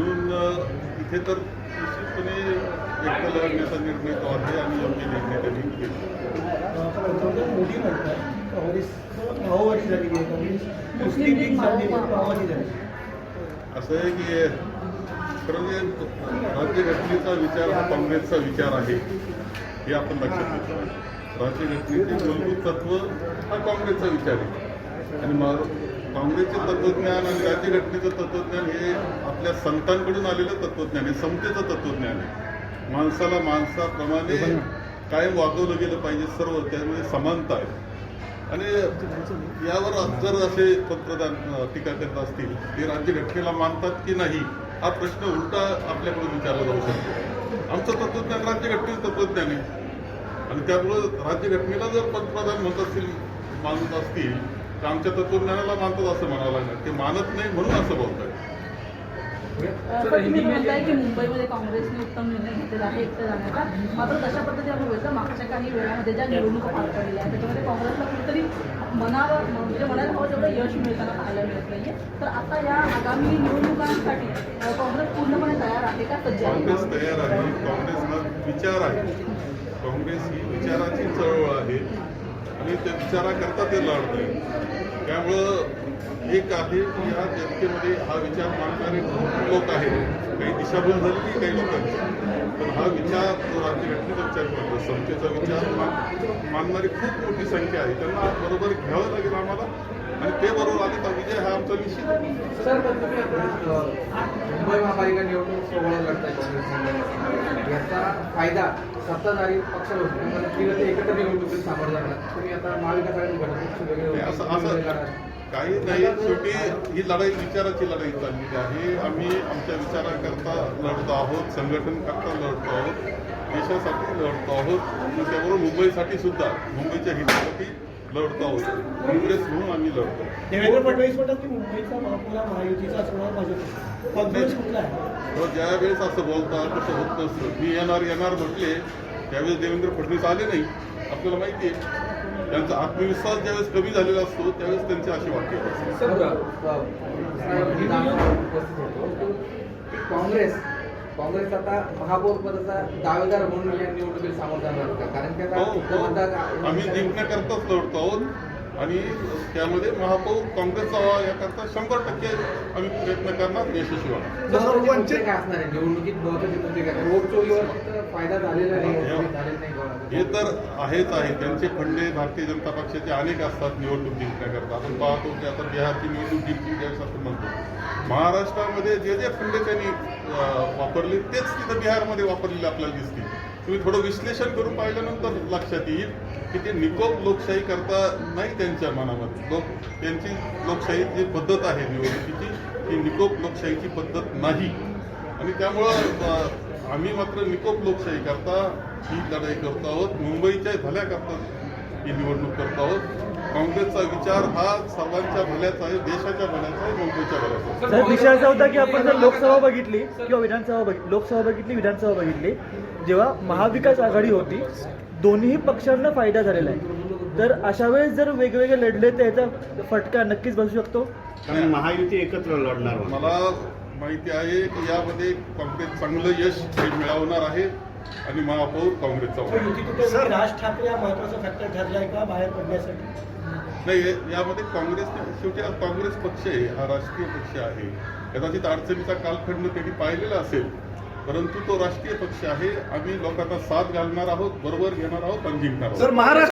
म्हणून इथे तर निश्चितपणे एकटा लढण्याचा निर्णय तो आहे आणि योग्य निर्णय त्यांनी घेतला. मुस्लिम लीग माओवादी झाली असं आहे की खरं म्हणजे राज्यघटनेचा विचार हा काँग्रेसचा विचार आहे हे आपण लक्षात घेतलं. राज्यघटनेचे मूलभूत तत्व हा काँग्रेसचा विचार आहे. आणि मग काँग्रेसचे तत्वज्ञान आणि राज्यघटनेचं तत्वज्ञान हे आपल्या संतांकडून आलेलं तत्वज्ञान आहे समतेचं तत्वज्ञान आहे. माणसाला माणसाप्रमाणे कायम वागवलं गेलं पाहिजे सर्व त्यामध्ये समानता आहे. आणि यावर जर असे पंतप्रधान टीका करत असतील ते राज्यघटनेला मानतात की नाही हा प्रश्न उलटा आपल्याकडून विचारला जाऊ शकतो. आमचं तत्वज्ञान राज्यघटनेचं तत्वज्ञान आहे. आणि त्यामुळं राज्यघटनेला जर पंतप्रधान म्हणत असतील मानत असतील तर आमच्या तत्वज्ञानाला मानतात असं म्हणावं लागणार. ते मानत नाही म्हणून असं बोलतात पण तुम्ही म्हणताय की मुंबईमध्ये काँग्रेसने उत्तम निर्णय घेतलेला आहे एकटं जाण्याचा. मात्र तशा पद्धतीने आपण बघितलं मागच्या काही वेळामध्ये ज्या निवडणुका पार त्याच्यामध्ये काँग्रेसला कुठेतरी मनावर म्हणजे म्हणायला हवं तेवढं यश मिळताना पाहायला मिळत नाहीये. तर आता या आगामी निवडणुकांसाठी काँग्रेस पूर्णपणे तयार आहे का सज्ज आहे? काँग्रेस तयार आहे काँग्रेस हा विचार आहे. काँग्रेस ही विचाराची चळवळ आहे. आणि विचाराकरता ते लढत आहे त्यामुळं एक आहे की या जनतेमध्ये हा विचार मांडणारे खूप लोक आहेत. काही दिशाभूल झालेली काही लोकांची. पण हा विचार जो राज्यघटनेचा विचार करतो संख्येचा विचार मान- मानणारी खूप मोठी संख्या आहे. त्यांना बरोबर घ्यावं लागेल आम्हाला. आणि ते बरोबर आले तर विजय हा आमचा निश्चित फायदा सत्ताधारी पक्ष एकत्र निवडणुकीत सामोरं जाणार. तुम्ही आता महाविकास आघाडी. असं असं. काही नाही. शेवटी ही लढाई विचाराची लढाई चाललेली आहे. आम्ही आमच्या विचाराकरता लढतो आहोत संघटन करता लढतो आहोत देशासाठी लढतो आहोत. आणि त्याबरोबर मुंबईसाठी सुद्धा मुंबईच्या हितासाठी लढतो आहोत. काँग्रेस म्हणून आम्ही लढतो. देवेंद्र फडणवीस म्हणतात की मुंबईचा महापौर हा महायुतीचा असणार भाजप. कॉन्फिडन्स कुठला आहे? वेळेस असं बोलतात तसं होत नसतं. मी येणार येणार म्हटले त्यावेळेस देवेंद्र फडणवीस आले नाही. आपल्याला माहिती आहे. त्यांचा आत्मविश्वास ज्यावेळेस कमी झालेला असतो त्यावेळेस त्यांचे असे वाक्य काँग्रेस काँग्रेस आता महापौर पदाचा दावेदार म्हणून या निवडणुकीत सामोरं जाणार का कारण की हो, हो. आता आम्ही जिंकण्याकरताच लढतो आहोत आणि त्यामध्ये महापौर काँग्रेसचा व्हावा याकरता शंभर टक्के आम्ही प्रयत्न करणार यशस्वी होणार. असणार आहे? निवडणुकीत फायदा झालेला नाही गोळा. हे तर आहेच आहे. त्यांचे फंडे भारतीय जनता पक्षाचे अनेक असतात निवडणूक जिंकण्याकरता. आपण पाहतो की आता बिहारची निवडणूक जिंकली त्यावेळेस आपण म्हणतो. महाराष्ट्रामध्ये जे जे फंडे त्यांनी वापरले तेच तिथं बिहारमध्ये वापरलेले आपल्याला दिसतील. तुम्ही थोडं विश्लेषण करून पाहिल्यानंतर लक्षात येईल की ते निकोप लोकशाही करता नाही त्यांच्या मनामध्ये. लोक त्यांची लोकशाही जी पद्धत आहे निवडणुकीची ती निकोप लोकशाहीची पद्धत नाही. आणि त्यामुळं आम्ही मात्र निकोप लोकशाही करता ही लढाई करतो आहोत. मुंबईच्या भल्याकरता ही निवडणूक करतो आहोत काँग्रेसचा विचार हा सर्वांच्या भल्याचा आहे देशाच्या भल्याचा आहे मुंबईच्या भल्याचा आहे. साहेब विषय असा होता की आपण जर लोकसभा बघितली किंवा विधानसभा बघितली लोकसभा बघितली विधानसभा बघितली जेव्हा महाविकास आघाडी होती दोन्ही पक्षांना फायदा झालेला आहे तर अशा वेळेस जर वेगवेगळे लढले तर याचा फटका नक्कीच बसू शकतो कारण महायुती एकत्र लढणार. मला माहिती आहे की यामध्ये काँग्रेस चांगलं यश मिळवणार आहे आणि महापौर काँग्रेसचा राज ठाकरे हा महत्त्वाचा फॅक्टर ठरलाय का बाहेर पडण्यासाठी? नाही यामध्ये काँग्रेस शेवटी हा काँग्रेस पक्ष आहे हा राष्ट्रीय पक्ष आहे. कदाचित अडचणीचा कालखंड त्यांनी पाहिलेला असेल परंतु तो राष्ट्रीय पक्ष आहे. आम्ही लोकांना साथ घालणार आहोत बरोबर घेणार आहोत आणि जिंकणार आहोत. सर महाराष्ट्र